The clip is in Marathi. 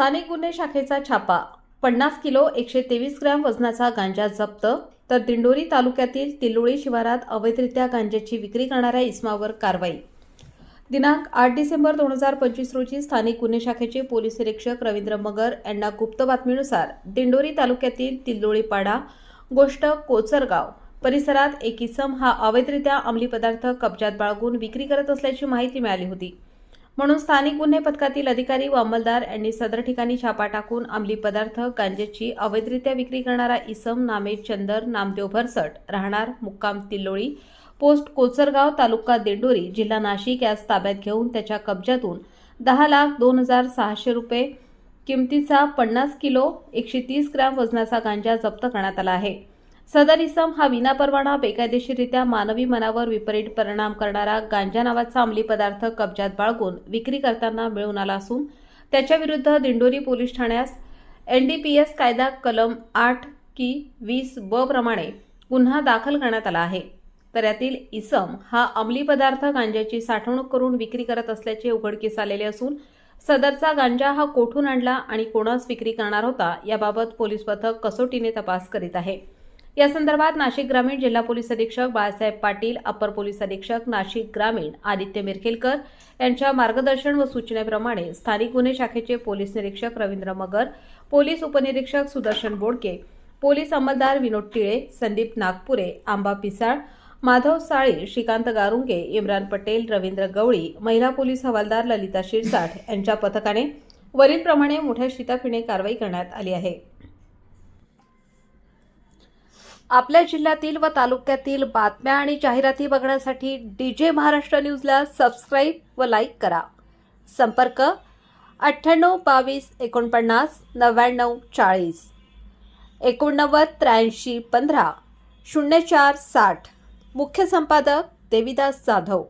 स्थानिक गुन्हे शाखेचा छापा. पन्नास किलो एकशे तेवीस ग्रॅम वजनाचा गांजा जप्त. तर दिंडोरी तालुक्यातील तिल्लोळी शिवारात अवैधरित्या गांजाची विक्री करणाऱ्या इस्मावर कारवाई. दिनांक आठ डिसेंबर दोन हजार पंचवीस रोजी स्थानिक गुन्हे शाखेचे पोलीस निरीक्षक रवींद्र मगर यांना गुप्त बातमीनुसार दिंडोरी तालुक्यातील तिल्लोळीपाडा गोष्ट कोचरगाव परिसरात एक इसम हा अवैधरित्या अंमली पदार्थ कब्जात बाळगून विक्री करत असल्याची माहिती मिळाली होती. म्हणून स्थानिक गुन्हे पथकातील अधिकारी व अंमलदार यांनी सदर ठिकाणी छापा टाकून अंमली पदार्थ गांजेची अवैधरित्या विक्री करणारा इसम नामे चंदर नामदेव भरसट राहणार मुक्काम तिल्लोळी पोस्ट कोचरगाव तालुका दिंडोरी जिल्हा नाशिक यास ताब्यात घेऊन त्याच्या कब्जातून दहा लाख दोन हजार सहाशे रुपये किमतीचा पन्नास किलो एकशे तीस ग्रॅम वजनाचा गांजा जप्त करण्यात आला आहे. सदर इसम हा विनापरवाना बेकायदेशीररित्या मानवी मनावर विपरीत परिणाम करणारा गांजा नावाचा अंमली पदार्थ कब्जात बाळगून विक्री करताना मिळून आला असून त्याच्याविरुद्ध दिंडोरी पोलीस ठाण्यास एनडीपीएस कायदा कलम आठ की वीस ब प्रमाणे गुन्हा दाखल करण्यात आला आहे. तर यातील इसम हा अंमली पदार्थ गांजाची साठवणूक करून विक्री करत असल्याचे उघडकीस आलेले असून सदरचा गांजा हा कोठून आणला आणि कोणास विक्री करणार होता याबाबत पोलीस पथक कसोटीने तपास करीत आहे. या संदर्भात नाशिक ग्रामीण जिल्हा पोलीस अधीक्षक बाळासाहेब पाटील अपर पोलीस अधीक्षक नाशिक ग्रामीण आदित्य मिरखेलकर यांच्या मार्गदर्शन व सूचनेप्रमाणे स्थानिक गुन्हे शाखेचे पोलीस निरीक्षक रवींद्र मगर पोलीस उपनिरीक्षक सुदर्शन बोडके पोलीस अंमलदार विनोद टिळे संदीप नागपुरे आंबा पिसाळ माधव साळी श्रीकांत गारुंगे इम्रान पटेल रवींद्र गवळी महिला पोलीस हवालदार ललिता शिरसाठ यांच्या पथकाने वरीलप्रमाणे मोठ्या शिताफीने कारवाई करण्यात आली आहे. आपल्या जिल्ह्यातील व तालुक्यातील बातम्या आणि जाहिराती बघण्यासाठी डी जे महाराष्ट्र न्यूजला सबस्क्राईब व लाईक करा. संपर्क अठ्ठ्याण्णव बावीस एकोणपन्नास नव्याण्णव चाळीस. एकोणनव्वद त्र्याऐंशी पंधरा. शून्य चार साठ. मुख्य संपादक देविदास जाधव.